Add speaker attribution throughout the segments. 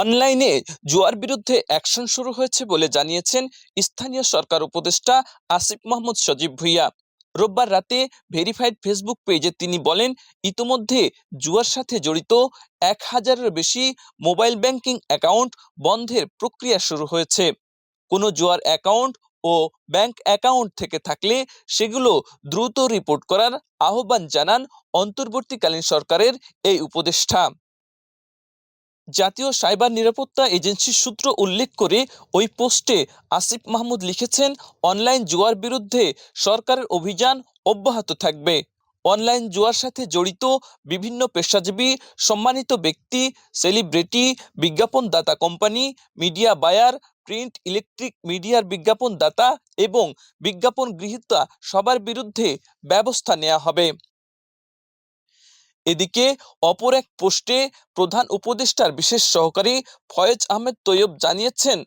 Speaker 1: অনলাইনে জুয়ার বিরুদ্ধে অ্যাকশন শুরু হয়েছে বলে জানিয়েছেন স্থানীয় সরকার উপদেষ্টা আসিফ মাহমুদ সজীব ভুইয়া। রোববার রাতে ভেরিফাইড ফেসবুক পেজে তিনি বলেন, ইতোমধ্যে জুয়ার সাথে জড়িত এক হাজারের বেশি মোবাইল ব্যাংকিং অ্যাকাউন্ট বন্ধের প্রক্রিয়া শুরু হয়েছে। কোনো জুয়ার অ্যাকাউন্ট ও ব্যাংক অ্যাকাউন্ট থেকে থাকলে সেগুলো দ্রুত রিপোর্ট করার আহ্বান জানান অন্তর্বর্তীকালীন সরকারের এই উপদেষ্টা। জাতীয় সাইবার নিরাপত্তা এজেন্সির সূত্র উল্লেখ করে ওই পোস্টে আসিফ মাহমুদ লিখেছেন, অনলাইন জুয়ার বিরুদ্ধে সরকারের অভিযান অব্যাহত থাকবে। অনলাইন জুয়ার সাথে জড়িত বিভিন্ন পেশাজীবী, সম্মানিত ব্যক্তি, celebrity, বিজ্ঞাপনদাতা company, media buyer, print electric মিডিয়ার বিজ্ঞাপনদাতা এবং বিজ্ঞাপন গৃহীতা সবার বিরুদ্ধে ব্যবস্থা নেওয়া হবে। এদিকে অপর এক পোস্টে প্রধান উপদেষ্টার বিশেষ সহকারী ফয়েজ আহমেদ তৈয়ব জানিয়েছেন,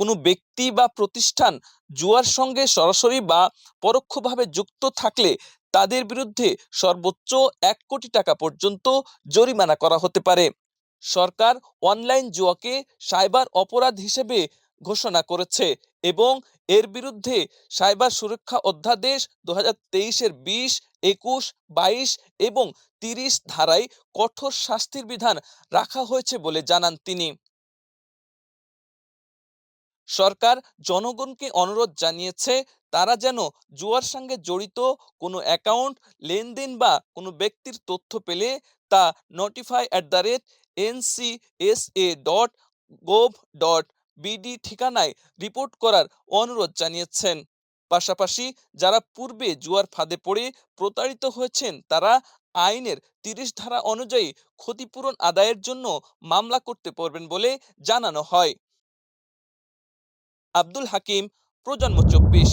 Speaker 1: কোনো ব্যক্তি বা প্রতিষ্ঠান জুয়ার সঙ্গে সরাসরি বা পরোক্ষভাবে যুক্ত থাকলে তাদের বিরুদ্ধে সর্বোচ্চ এক কোটি টাকা পর্যন্ত জরিমানা করা হতে পারে। সরকার অনলাইন জুয়াকে সাইবার অপরাধ হিসেবে ঘোষণা করেছে এবং এর বিরুদ্ধে সাইবার সুরক্ষা অধ্যাদেশ দু হাজার তেইশের বিশ, একুশ, বাইশ এবং তিরিশ ধারায় কঠোর শাস্তির বিধান রাখা হয়েছে বলে জানান তিনি। সরকার জনগণকে অনুরোধ জানিয়েছে, তারা যেন জুয়ার সঙ্গে জড়িত কোনো অ্যাকাউন্ট, লেনদেন বা কোনো ব্যক্তির তথ্য পেলে তা notify at the rate NCSA dot gov dot BD ঠিকানায় রিপোর্ট করার অনুরোধ জানিয়েছেন। পাশাপাশি যারা পূর্বে জুয়ার ফাঁদে পড়ে প্রতারিত হয়েছেন, তারা আইনের তিরিশ ধারা অনুযায়ী ক্ষতিপূরণ আদায়ের জন্য মামলা করতে পারবেন বলে জানানো হয়। আব্দুল হাকিম, প্রজন্ম চব্বিশ।